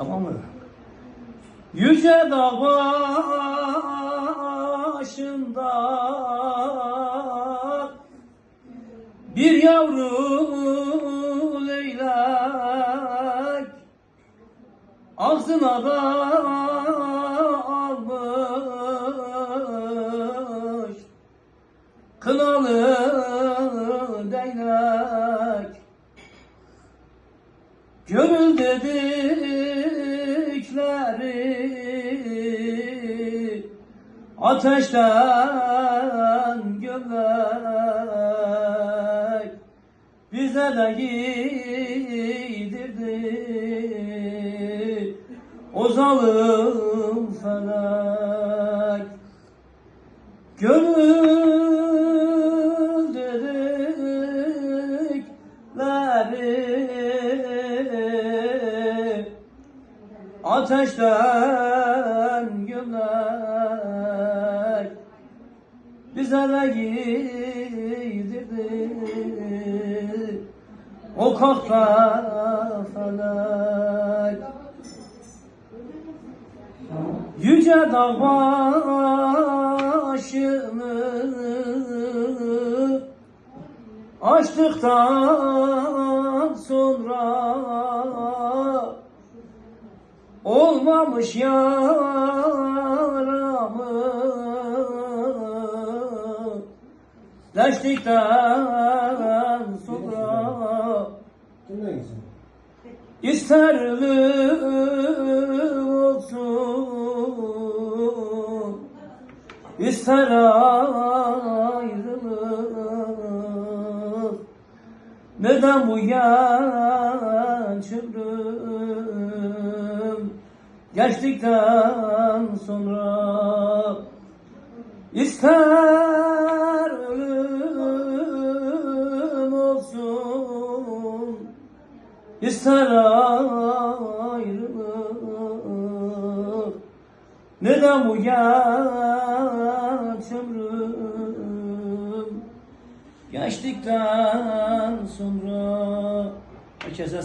Tamam mı? Yüce dağ başında bir yavru leylek ağzına da almış kınalı değnek Gönül dedikleri ateşten gömlek bize de giydirdi. O zalim felek Gönül ateşten gömlek bize de giydirdi. O kahpe felek. Yüce dağ başını açtıktan sonra olmamış yaramı. Deştikten sonra İster ölüm olsun? İster ayrılık Neden bu genç ömrüm Geçtikten sonra İster ölüm olsun İster ayrılık. Neden bu genç ömrüm? Geçtikten sonra Herkese